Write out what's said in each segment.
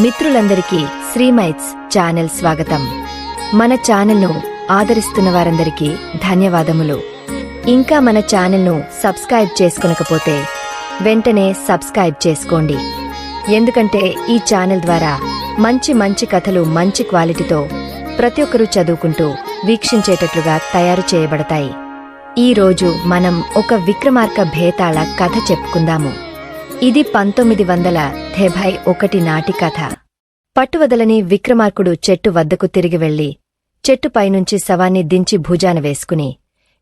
మిత్రులందరికీ శ్రీమైట్స్ ఛానల్ స్వాగతం. మన ఛానల్ను ఆదరిస్తున్న వారందరికీ ధన్యవాదములు. ఇంకా మన ఛానల్ను సబ్స్క్రైబ్ చేసుకునకపోతే వెంటనే సబ్స్క్రైబ్ చేసుకోండి. ఎందుకంటే ఈ ఛానల్ ద్వారా మంచి మంచి కథలు మంచి క్వాలిటీతో ప్రతి ఒక్కరూ చదువుకుంటూ వీక్షించేటట్లుగా తయారు చేయబడతాయి. ఈ రోజు మనం ఒక విక్రమార్క భేతాళ కథ చెప్పుకుందాము. ఇది పంతొమ్మిది వందల ధెభై ఒకటి నాటి కథ. పట్టువదలని విక్రమార్కుడు చెట్టు వద్దకు తిరిగి వెళ్ళి చెట్టు పైనుంచి శవాన్ని దించి భుజాన వేసుకుని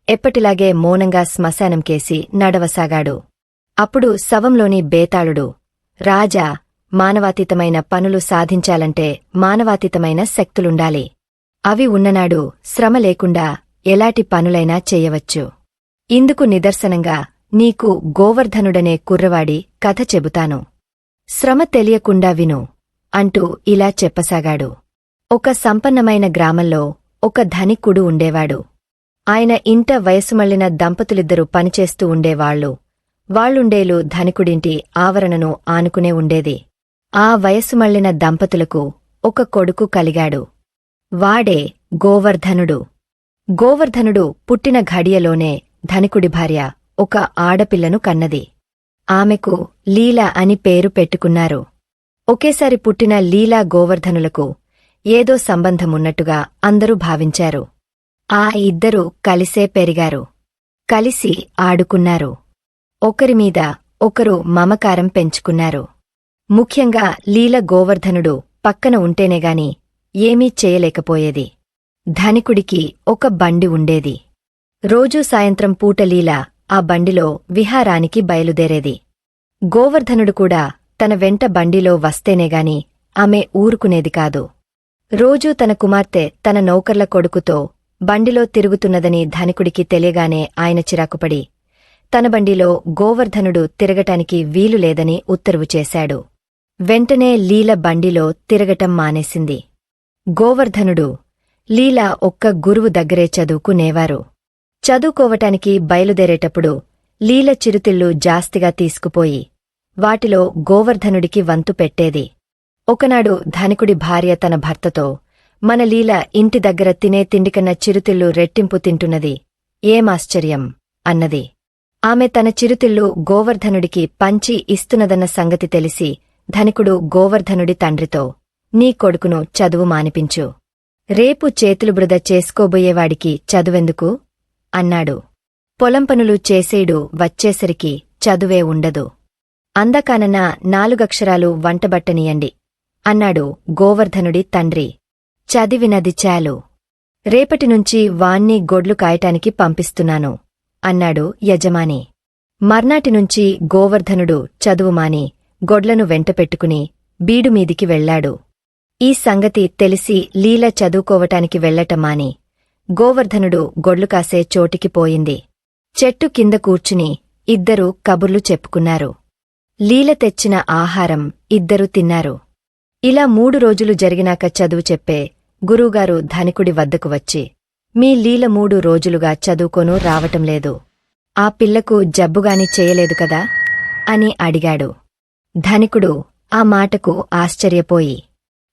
ఎప్పటిలాగే మౌనంగా శ్మశానం కేసి నడవసాగాడు. అప్పుడు శవంలోని బేతాళుడు రాజా మానవాతీతమైన పనులు సాధించాలంటే మానవాతీతమైన శక్తులుండాలి. అవి ఉన్ననాడు శ్రమ లేకుండా ఎలాటి పనులైనా చేయవచ్చు. ఇందుకు నిదర్శనంగా నీకు గోవర్ధనుడనే కుర్రవాడి కథ చెబుతాను. శ్రమ తెలియకుండా విను అంటూ ఇలా చెప్పసాగాడు. ఒక సంపన్నమైన గ్రామంలో ఒక ధనికుడు ఉండేవాడు. ఆయన ఇంట వయసుమళ్ళిన దంపతులిద్దరూ పనిచేస్తూ ఉండేవాళ్ళు వాళ్ళుండేలు ధనికుడింటి ఆవరణను ఆనుకునే ఉండేది. ఆ వయసుమళ్ళిన దంపతులకు ఒక కొడుకు కలిగాడు. వాడే గోవర్ధనుడు. గోవర్ధనుడు పుట్టిన ఘడియలోనే ధనికుడి భార్య. ఒక ఆడపిల్లను కన్నది. ఆమెకు లీల అని పేరు పెట్టుకున్నారు. ఒకేసారి పుట్టిన లీలా గోవర్ధనులకు ఏదో సంబంధమున్నట్టుగా అందరూ భావించారు. ఆ ఇద్దరూ కలిసే పెరిగారు. కలిసి ఆడుకున్నారు. ఒకరిమీద ఒకరు మమకారం పెంచుకున్నారు. ముఖ్యంగా లీల గోవర్ధనుడు పక్కన ఉంటేనేగాని ఏమీ చేయలేకపోయేది. ధనికుడికి ఒక బండి ఉండేది. రోజూ సాయంత్రం పూట లీల ఆ బండిలో విహారానికి బయలుదేరేది. గోవర్ధనుడు కూడా తన వెంట బండిలో వస్తేనేగాని ఆమె ఊరుకునేది కాదు. రోజూ తన కుమార్తె తన నౌకర్ల కొడుకుతో బండిలో తిరుగుతున్నదని ధనికుడికి తెలియగానే ఆయన చిరాకుపడి తన బండిలో గోవర్ధనుడు తిరగటానికి వీలు లేదని ఉత్తర్వు చేశాడు. వెంటనే లీల బండిలో తిరగటం మానేసింది. గోవర్ధనుడు లీల ఒక్క గురువు దగ్గరే చదువుకునేవారు. చదువుకోవటానికి బయలుదేరేటప్పుడు లీల చిరుతిళ్ళు జాస్తిగా తీసుకుపోయి వాటిలో గోవర్ధనుడికి వంతు పెట్టేది. ఒకనాడు ధనికుడి భార్య తన భర్తతో మన లీల ఇంటి దగ్గర తినే తిండికన్న చిరుతిళ్ళు రెట్టింపు తింటున్నది. ఏమాశ్చర్యం? అన్నది. ఆమె తన చిరుతిళ్ళు గోవర్ధనుడికి పంచి ఇస్తున్నదన్న సంగతి తెలిసి ధనికుడు గోవర్ధనుడి తండ్రితో నీ కొడుకును చదువు మానిపించు. రేపు చేతులు బృద చేసుకోబోయేవాడికి చదువెందుకు? అన్నాడు. పొలం పనులు చేసేడు వచ్చేసరికి చదువే ఉండదు. అందకానన నాలుగక్షరాలు వంటబట్టనియండి అన్నాడు గోవర్ధనుడి తండ్రి. చదివినది చాలు. రేపటినుంచి వాణ్ణి గొడ్లు కాయటానికి పంపిస్తున్నాను అన్నాడు యజమాని. మర్నాటినుంచి గోవర్ధనుడు చదువుమాని గొడ్లను వెంటపెట్టుకుని బీడుమీదికి వెళ్ళాడు ఈ సంగతి తెలిసి లీల చదువుకోవటానికి వెళ్ళటమాని గోవర్ధనుడు గొడ్లు కాసే చోటికి పోయింది. చెట్టు కింద కూర్చుని ఇద్దరూ కబుర్లు చెప్పుకున్నారు. లీల తెచ్చిన ఆహారం ఇద్దరూ తిన్నారు. ఇలా మూడు రోజులు జరిగినాక చదువు చెప్పే గురువుగారు ధనికుడి వద్దకు వచ్చి మీ లీల మూడు రోజులుగా చదువుకోను రావటం లేదు. ఆ పిల్లకు జబ్బుగాని చేయలేదు కదా అని అడిగాడు. ధనికుడు ఆ మాటకు ఆశ్చర్యపోయి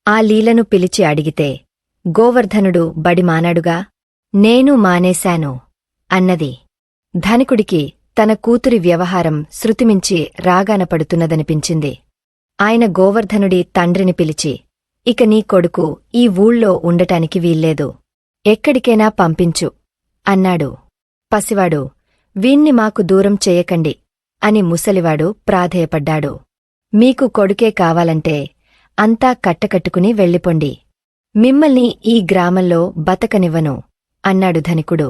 ఆ లీలను పిలిచి అడిగితే గోవర్ధనుడు బడి మానాడుగా? నేను మానేశాను అన్నది. ధనికుడికి తన కూతురి వ్యవహారం శృతిమించి రాగానపడుతున్నదనిపించింది. ఆయన గోవర్ధనుడి తండ్రిని పిలిచి ఇక నీ కొడుకు ఈ ఊళ్ళో ఉండటానికి వీల్లేదు. ఎక్కడికైనా పంపించు అన్నాడు. పసివాడు వీణ్ణి మాకు దూరం చెయ్యకండి అని ముసలివాడు ప్రాధేయపడ్డాడు. మీకు కొడుకే కావాలంటే అంతా కట్టకట్టుకుని వెళ్ళిపొండి. మిమ్మల్ని ఈ గ్రామంలో బతకనివ్వను. అన్నాడు ధనికుడు.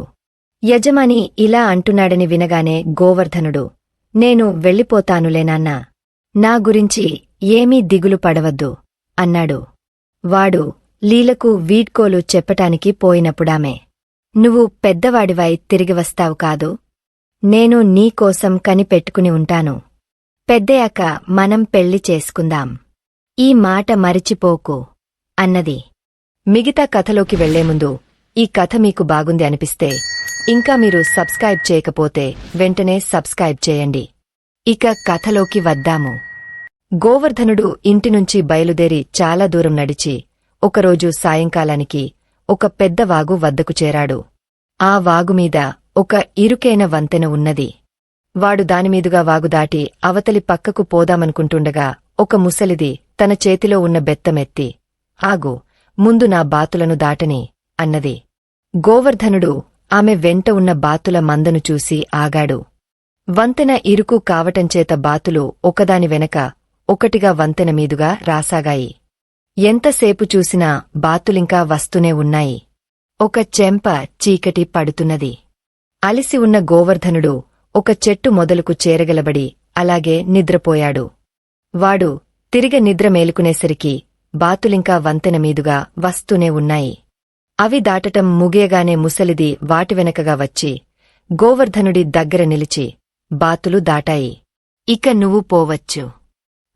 యజమాని ఇలా అంటున్నాడని వినగానే గోవర్ధనుడు నేను వెళ్ళిపోతానులేనాన్నా నా గురించి ఏమీ దిగులు పడవద్దు అన్నాడు. వాడు లీలకు వీడ్కోలు చెప్పటానికి పోయినప్పుడామే నువ్వు పెద్దవాడివై తిరిగి వస్తావు కాదు నేను నీకోసం కనిపెట్టుకుని ఉంటాను పెద్దయాక మనం పెళ్ళి చేసుకుందాం ఈ మాట మరిచిపోకు అన్నది. మిగతా కథలోకి వెళ్ళే ముందు ఈ కథ మీకు బాగుంది అనిపిస్తే ఇంకా మీరు సబ్స్క్రైబ్ చేయకపోతే వెంటనే సబ్స్క్రైబ్ చేయండి. ఇక కథలోకి వద్దాము. గోవర్ధనుడు ఇంటినుంచి బయలుదేరి చాలా దూరం నడిచి ఒకరోజు సాయంకాలానికి ఒక పెద్ద వాగు వద్దకు చేరాడు. ఆ వాగుమీద ఒక ఇరుకైన వంతెన ఉన్నది. వాడు దానిమీదుగా వాగు దాటి అవతలి పక్కకు పోదామనుకుంటుండగా ఒక ముసలిది తన చేతిలో ఉన్న బెత్తమెత్తి ఆగు ముందు నా బాతులను దాటని అన్నది. గోవర్ధనుడు ఆమె వెంట ఉన్న బాతుల మందను చూసి ఆగాడు. వంతెన ఇరుకు కావటంచేత బాతులు ఒకదాని వెనక ఒకటిగా వంతెన మీదుగా రాసాగాయి. ఎంతసేపు చూసినా బాతులింకా వస్తూనే ఉన్నాయి. ఒక చెంప చీకటి పడుతున్నది. అలిసి ఉన్న గోవర్ధనుడు ఒక చెట్టు మొదలుకు చేరగలబడి అలాగే నిద్రపోయాడు. వాడు తిరిగి నిద్ర మేలుకునేసరికి బాతులింకా వంతెన మీదుగా వస్తూనే ఉన్నాయి. అవి దాటటం ముగియగానే ముసలిది వాటి వెనకగా వచ్చి గోవర్ధనుడి దగ్గర నిలిచి బాతులు దాటాయి. ఇక నువ్వు పోవచ్చు.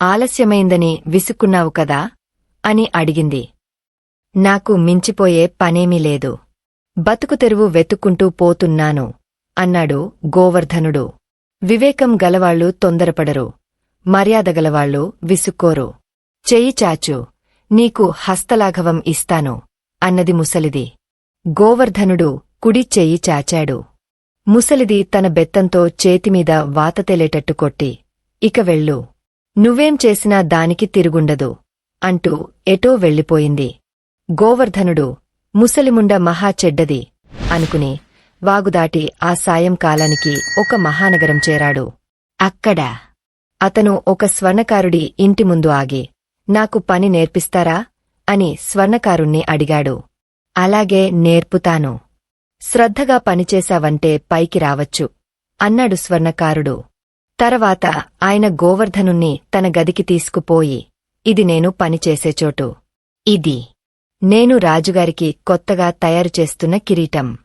ఆలస్యమైందని విసుక్కున్నావు కదా? అని అడిగింది. నాకు మించిపోయే పనేమీ లేదు. బతుకు తెరువు వెతుక్కుంటూ పోతున్నాను అన్నాడు గోవర్ధనుడు. వివేకం గలవాళ్ళు తొందరపడరు మర్యాదగలవాళ్ళు విసుక్కోరు. చెయ్యి చాచు నీకు హస్తలాఘవం ఇస్తాను. అన్నది ముసలిది. గోవర్ధనుడు కుడి చెయ్యి చాచాడు. ముసలిది తన బెత్తంతో చేతిమీద వాతతెలేటట్టు కొట్టి ఇక వెళ్ళు. నువ్వేం చేసినా దానికి తిరుగుండదు అంటూ ఎటో వెళ్ళిపోయింది. గోవర్ధనుడు ముసలిముండ మహా చెడ్డది అనుకుని వాగుదాటి ఆ సాయంకాలానికి ఒక మహానగరం చేరాడు. అక్కడ అతను ఒక స్వర్ణకారుడి ఇంటి ముందు ఆగి నాకు పని నేర్పిస్తారా? అని స్వర్ణకారుణ్ణి అడిగాడు. అలాగే నేర్పుతాను. శ్రద్ధగా పనిచేశావంటే పైకి రావచ్చు అన్నాడు స్వర్ణకారుడు. తర్వాత ఆయన గోవర్ధనుణ్ణి తన గదికి తీసుకుపోయి ఇది నేను పనిచేసే చోటు. ఇది నేను రాజుగారికి కొత్తగా తయారు చేస్తున్న కిరీటం.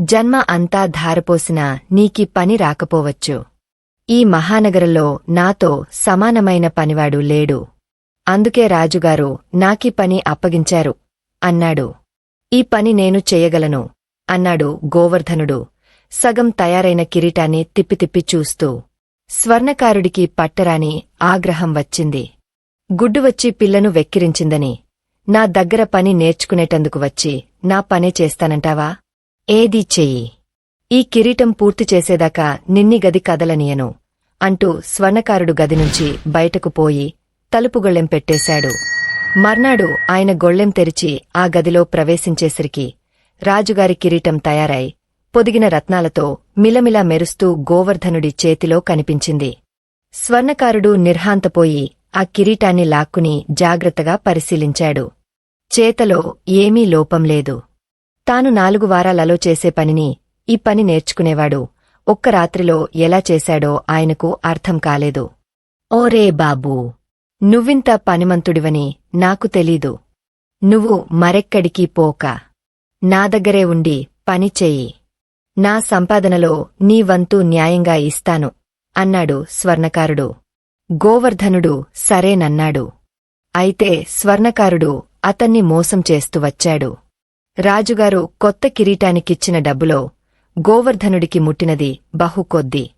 జన్మ అంతా ధారపోసినా నీకి పని రాకపోవచ్చు. ఈ మహానగరంలో నాతో సమానమైన పనివాడు లేడు. అందుకే రాజుగారు నాకీ పని అప్పగించారు. అన్నాడు. ఈ పని నేను చేయగలను. అన్నాడు గోవర్ధనుడు. సగం తయారైన కిరీటాన్ని తిప్పితిప్పి చూస్తూ. స్వర్ణకారుడికి పట్టరాని ఆగ్రహం వచ్చింది. గుడ్డు వచ్చి పిల్లను వెక్కిరించిందని. నా దగ్గర పని నేర్చుకునేటందుకు వచ్చి నా పనే చేస్తానంటావా? ఏదీ చెయ్యి. ఈ కిరీటం పూర్తి చేసేదాకా నిన్ని గది కదలనియను అంటూ స్వర్ణకారుడు గది నుంచి బయటకు పోయి తలుపుగొళ్ళెం పెట్టేశాడు. మర్నాడు ఆయన గొళ్ళెం తెరిచి ఆ గదిలో ప్రవేశించేసరికి రాజుగారి కిరీటం తయారై పొదిగిన రత్నాలతో మిలమిలా మెరుస్తూ గోవర్ధనుడి చేతిలో కనిపించింది. స్వర్ణకారుడు నిర్హాంతపోయి ఆ కిరీటాన్ని లాక్కుని జాగ్రత్తగా పరిశీలించాడు. చేతలో ఏమీ లోపం లేదు. తాను నాలుగు వారాలలో చేసే పనిని ఈ పని నేర్చుకునేవాడు. ఒక్క రాత్రిలో ఎలా చేశాడో ఆయనకు అర్థం కాలేదు. ఓరే బాబూ! నువ్వింత పనిమంతుడివని నాకు తెలీదు. నువ్వు మరెక్కడికి పోక. నా దగ్గరే ఉండి పని చెయ్యి. నా సంపాదనలో నీ వంతు న్యాయంగా ఇస్తాను అన్నాడు స్వర్ణకారుడు. గోవర్ధనుడు సరేనన్నాడు. అయితే స్వర్ణకారుడు అతన్ని మోసం చేస్తూ వచ్చాడు. రాజుగారు కొత్త కిరీటానికిచ్చిన డబ్బులో గోవర్ధనుడికి ముట్టినది బహు కొద్ది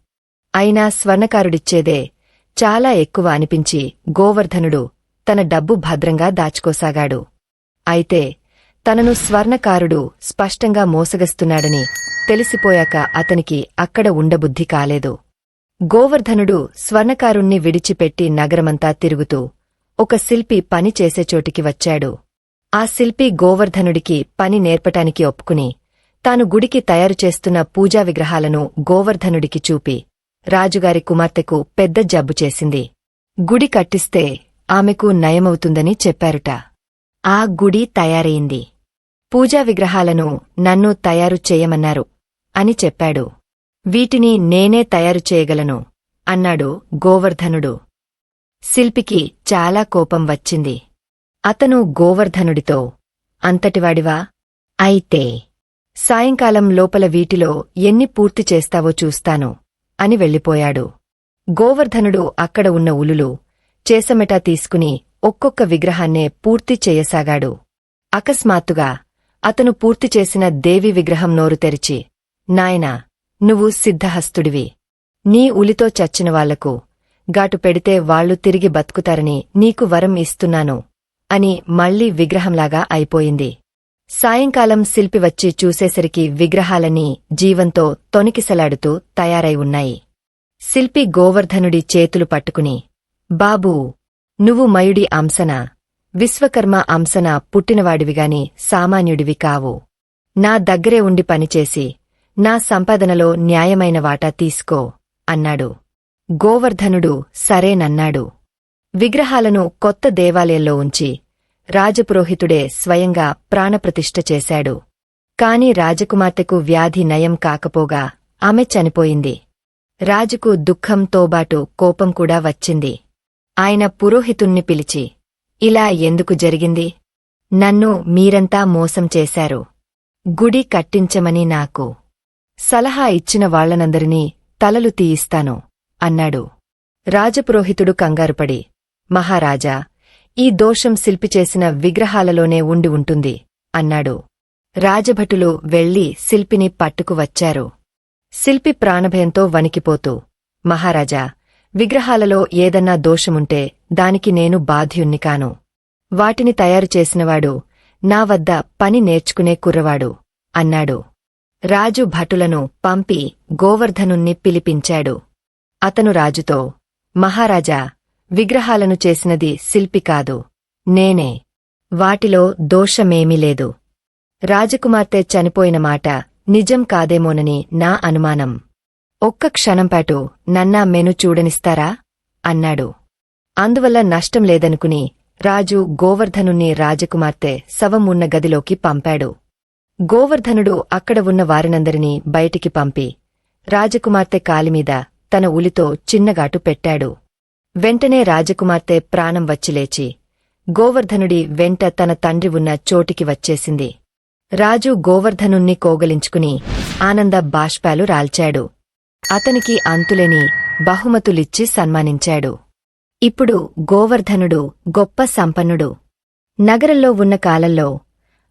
అయినా స్వర్ణకారుడిచ్చేదే చాలా ఎక్కువ అనిపించి గోవర్ధనుడు తన డబ్బు భద్రంగా దాచుకోసాగాడు. అయితే తనను స్వర్ణకారుడు స్పష్టంగా మోసగస్తున్నాడని తెలిసిపోయాక అతనికి అక్కడ ఉండబుద్ధి కాలేదు. గోవర్ధనుడు స్వర్ణకారుణ్ణి విడిచిపెట్టి నగరమంతా తిరుగుతూ ఒక శిల్పి పని చేసే చోటికి వచ్చాడు. ఆ శిల్పి గోవర్ధనుడికి పని నేర్పటానికి ఒప్పుకుని తాను గుడికి తయారు చేస్తున్న పూజా విగ్రహాలను గోవర్ధనుడికి చూపి రాజుగారి కుమార్తెకు పెద్ద జబ్బు చేసింది. గుడి కట్టిస్తే ఆమెకు నయమవుతుందని చెప్పారుట. ఆ గుడి తయారయింది పూజా విగ్రహాలను నన్ను తయారు చేయమన్నారు అని చెప్పాడు. వీటిని నేనే తయారు చేయగలను అన్నాడు గోవర్ధనుడు. శిల్పికి చాలా కోపం వచ్చింది. అతను గోవర్ధనుడితో అంతటివాడివా? అయితే సాయంకాలం లోపల వీటిలో ఎన్ని పూర్తి చేస్తావో చూస్తాను. అని వెళ్ళిపోయాడు. గోవర్ధనుడు అక్కడ ఉన్న ఉలులు చేసమెటా తీసుకుని ఒక్కొక్క విగ్రహాన్నే పూర్తి చేయసాగాడు. అకస్మాత్తుగా అతను పూర్తి చేసిన దేవి విగ్రహం నోరు తెరిచి నాయనా నువ్వు సిద్ధహస్తుడివి. నీ ఉలితో చచ్చిన వాళ్ళకు గాటు పెడితే వాళ్ళు తిరిగి బతుకుతారని నీకు వరం ఇస్తున్నాను అని మళ్ళీ విగ్రహంలాగా అయిపోయింది. సాయంకాలం శిల్పి వచ్చి చూసేసరికి విగ్రహాలన్నీ జీవంతో తొనికిసలాడుతూ తయారై ఉన్నాయి. శిల్పి గోవర్ధనుడి చేతులు పట్టుకుని బాబూ నువ్వు మయుడి అంశన? విశ్వకర్మ అంశన పుట్టినవాడివిగాని సామాన్యుడివి కావు. నా దగ్గరే ఉండి పనిచేసి నా సంపాదనలో న్యాయమైన వాటా తీసుకో అన్నాడు. గోవర్ధనుడు సరేనన్నాడు. విగ్రహాలను కొత్త దేవాలయంలో ఉంచి రాజపురోహితుడే స్వయంగా ప్రాణప్రతిష్ఠ చేశాడు. కాని రాజకుమార్తెకు వ్యాధి నయం కాకపోగా ఆమె చనిపోయింది. రాజుకు దుఃఖంతోబాటు కోపం కూడా వచ్చింది. ఆయన పురోహితుణ్ణి పిలిచి ఇలా ఎందుకు జరిగింది? నన్ను మీరంతా మోసం చేశారు. గుడి కట్టించమని నాకు సలహా ఇచ్చిన వాళ్ళనందరినీ తలలు తీయిస్తాను అన్నాడు. రాజపురోహితుడు కంగారుపడి మహారాజా ఈ దోషం శిల్పి చేసిన విగ్రహాలలోనే ఉండి ఉంటుంది అన్నాడు. రాజభటులు వెళ్ళి శిల్పిని పట్టుకు వచ్చారు. శిల్పి ప్రాణభయంతో వణికిపోతూ మహారాజా విగ్రహాలలో ఏదన్నా దోషముంటే దానికి నేను బాధ్యుణ్ణి కాను. వాటిని తయారు చేసినవాడు నా వద్ద పని నేర్చుకునే కుర్రవాడు అన్నాడు. రాజు భటులను పంపి గోవర్ధనుణ్ణి పిలిపించాడు. అతను రాజుతో మహారాజా విగ్రహాలను చేసినది శిల్పి కాదు. నేనే. వాటిలో దోషమేమీ లేదు. రాజకుమార్తె చనిపోయిన మాట నిజం కాదేమోనని నా అనుమానం. ఒక్క క్షణంపాటు నన్నా మెను చూడనిస్తారా? అన్నాడు. అందువల్ల నష్టం లేదనుకుని రాజు గోవర్ధనుణ్ణి రాజకుమార్తె శవం ఉన్న గదిలోకి పంపాడు. గోవర్ధనుడు అక్కడ ఉన్న వారినందరినీ బయటికి పంపి రాజకుమార్తె కాలిమీద తన ఉలితో చిన్నగాటు పెట్టాడు. వెంటనే రాజకుమార్తె ప్రాణం వచ్చిలేచి గోవర్ధనుడి వెంట తన తండ్రి ఉన్న చోటికి వచ్చేసింది. రాజు గోవర్ధనుణ్ణి కోగలించుకుని ఆనంద బాష్పాలు రాల్చాడు. అతనికి అంతులేని బహుమతులిచ్చి సన్మానించాడు. ఇప్పుడు గోవర్ధనుడు గొప్ప సంపన్నుడు. నగరంలో ఉన్న కాలంలో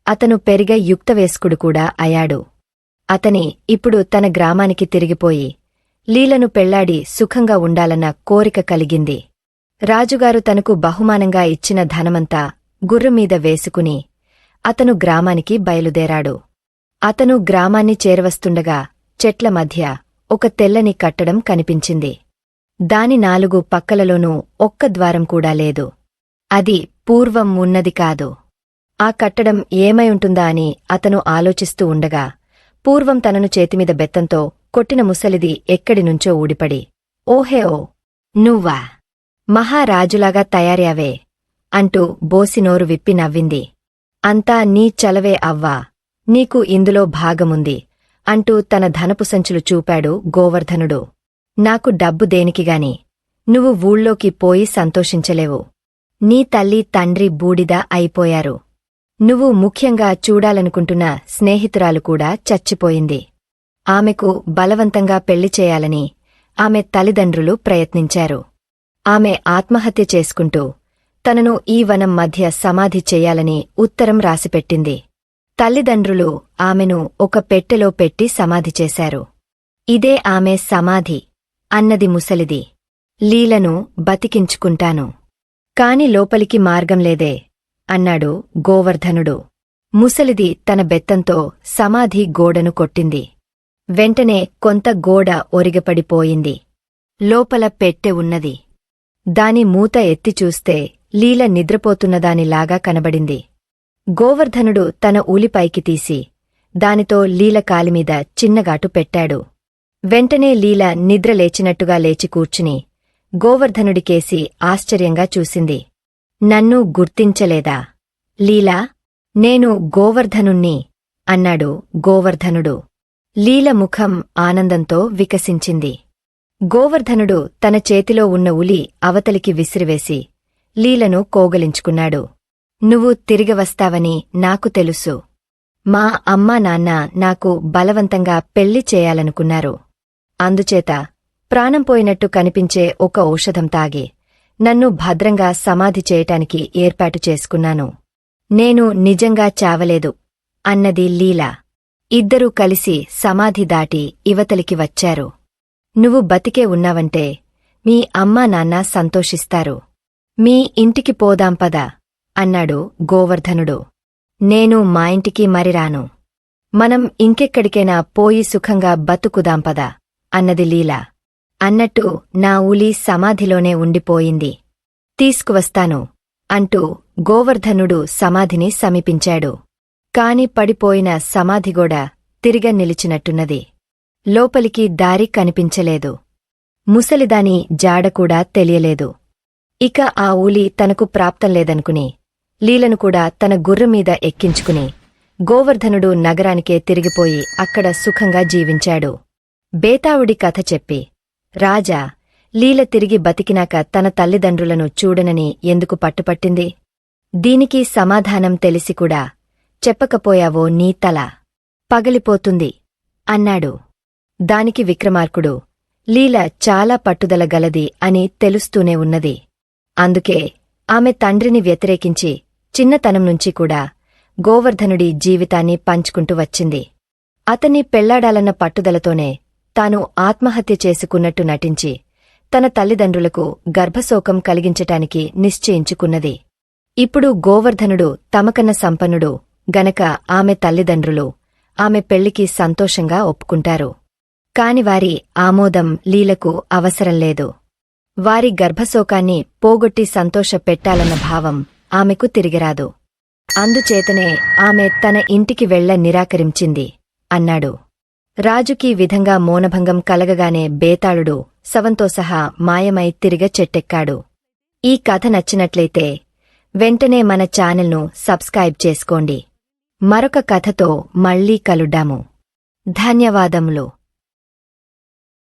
అతను పెరిగ యుక్తవేస్కుడు కూడా అయాడు అతని ఇప్పుడు తన గ్రామానికి తిరిగిపోయి లీలను పెళ్ళాడి సుఖంగా ఉండాలన్న కోరిక కలిగింది. రాజుగారు తనకు బహుమానంగా ఇచ్చిన ధనమంతా గుర్రమీద వేసుకుని అతను గ్రామానికి బయలుదేరాడు. అతను గ్రామాన్ని చేరవస్తుండగా చెట్ల మధ్య ఒక తెల్లని కట్టడం కనిపించింది. దాని నాలుగు పక్కలలోనూ ఒక్క ద్వారం కూడా లేదు. అది పూర్వం ఉన్నది కాదు. ఆ కట్టడం ఏమై ఉంటుందా అని అతను ఆలోచిస్తూ ఉండగా పూర్వం తనను చేతిమీద బెత్తంతో కొట్టిన ముసలిది ఎక్కడినుంచో ఊడిపడి ఓహే ఓ నువ్వా? మహారాజులాగా తయారయావే అంటూ బోసినోరు విప్పి నవ్వింది. అంతా నీ చలవే అవ్వా నీకు ఇందులో భాగముంది అంటూ తన ధనపు సంచులు చూపాడు గోవర్ధనుడు. నాకు డబ్బు దేనికిగాని నువ్వు ఊళ్ళోకి పోయి సంతోషించలేవు. నీ తల్లి తండ్రి బూడిద అయిపోయారు. నువ్వు ముఖ్యంగా చూడాలనుకుంటున్న స్నేహితురాలు కూడా చచ్చిపోయింది. ఆమెకు బలవంతంగా పెళ్ళి చేయాలని ఆమె తల్లిదండ్రులు ప్రయత్నించారు. ఆమె ఆత్మహత్య చేసుకుంటూ తనను ఈ వనం మధ్య సమాధి చెయ్యాలని ఉత్తరం రాసిపెట్టింది. తల్లిదండ్రులు ఆమెను ఒక పెట్టెలో పెట్టి సమాధి చేశారు. ఇదే ఆమె సమాధి అన్నది ముసలిది. లీలను బతికించుకుంటాను. కాని లోపలికి మార్గం లేదే అన్నాడు గోవర్ధనుడు. ముసలిది తన బెత్తంతో సమాధి గోడను కొట్టింది. వెంటనే కొంత గోడ ఒరిగపడిపోయింది. లోపల పెట్టె ఉన్నది. దాని మూత ఎత్తి చూస్తే లీల నిద్రపోతున్నదానిలాగా కనబడింది. గోవర్ధనుడు తన ఊలిపైకి తీసి దానితో లీల కాలిమీద చిన్నగాటు పెట్టాడు. వెంటనే లీల నిద్రలేచినట్టుగా లేచి కూర్చుని గోవర్ధనుడికేసి ఆశ్చర్యంగా చూసింది. నన్ను గుర్తించలేదా? లీలా నేను గోవర్ధనుణ్ణి అన్నాడు గోవర్ధనుడు. లీల ముఖం ఆనందంతో వికసించింది. గోవర్ధనుడు తన చేతిలో ఉన్న ఉలి అవతలికి విసిరివేసి లీలను కోగలించుకున్నాడు. నువ్వు తిరిగి వస్తావని నాకు తెలుసు. మా అమ్మా నాన్న నాకు బలవంతంగా పెళ్ళి చేయాలనుకున్నారు. అందుచేత ప్రాణం పోయినట్టు కనిపించే ఒక ఔషధం తాగి నన్ను భద్రంగా సమాధి చేయటానికి ఏర్పాటు చేసుకున్నాను. నేను నిజంగా చావలేదు అన్నది లీలా. ఇద్దరూ కలిసి సమాధి దాటి ఇవతలికి వచ్చారు. నువ్వు బతికే ఉన్నావంటే మీ అమ్మా నాన్న సంతోషిస్తారు. మీ ఇంటికి పోదాం పద అన్నాడు గోవర్ధనుడు. నేను మా ఇంటికి మరి రాను మనం ఇంకెక్కడికైనా పోయి సుఖంగా బతుకుదాం పద అన్నది లీల. అన్నట్టు నా ఉలి సమాధిలోనే ఉండిపోయింది. తీసుకువస్తాను అంటూ గోవర్ధనుడు సమాధిని సమీపించాడు. కాని పడిపోయిన సమాధిగోడ తిరిగ నిలిచినట్టున్నది. లోపలికి దారి కనిపించలేదు. ముసలిదాని జాడకూడా తెలియలేదు. ఇక ఆ ఊలి తనకు ప్రాప్తం లేదనుకుని లీలను కూడా తన గుర్రమీద ఎక్కించుకుని గోవర్ధనుడు నగరానికే తిరిగిపోయి అక్కడ సుఖంగా జీవించాడు. బేతావుడి కథ చెప్పి రాజా లీల తిరిగి బతికినాక తన తల్లిదండ్రులను చూడనని ఎందుకు పట్టుపట్టింది? దీనికి సమాధానం తెలిసి కూడా చెప్పకపోయావో నీ తల పగిలిపోతుంది అన్నాడు. దానికి విక్రమార్కుడు లీల చాలా పట్టుదల గలది అని తెలుస్తూనే ఉన్నది. అందుకే ఆమె తండ్రిని వ్యతిరేకించి చిన్నతనం నుంచి కూడా గోవర్ధనుడి జీవితాన్ని పంచుకుంటూ వచ్చింది. అతన్ని పెళ్ళాడాలన్న పట్టుదలతోనే తాను ఆత్మహత్య చేసుకున్నట్టు నటించి తన తల్లిదండ్రులకు గర్భశోకం కలిగించటానికి నిశ్చయించుకున్నది. ఇప్పుడు గోవర్ధనుడు తమకన్న సంపన్నుడు గనక ఆమె తల్లిదండ్రులు ఆమె పెళ్ళికి సంతోషంగా ఒప్పుకుంటారు. కాని వారి ఆమోదం లీలకు అవసరం లేదు. వారి గర్భశోకాన్ని పోగొట్టి సంతోష పెట్టాలన్న భావం ఆమెకు తిరిగిరాదు. అందుచేతనే ఆమె తన ఇంటికి వెళ్ళ నిరాకరించింది అన్నాడు. రాజుకి విధంగా మౌనభంగం కలగగానే బేతాళుడు శవంతో సహా మాయమై తిరిగ చెట్టెక్కాడు. ఈ కథ నచ్చినట్లయితే వెంటనే మన ఛానల్ను సబ్స్క్రైబ్ చేసుకోండి. మరొక కథతో మళ్ళీ కలుడాము ధన్యవాదములు.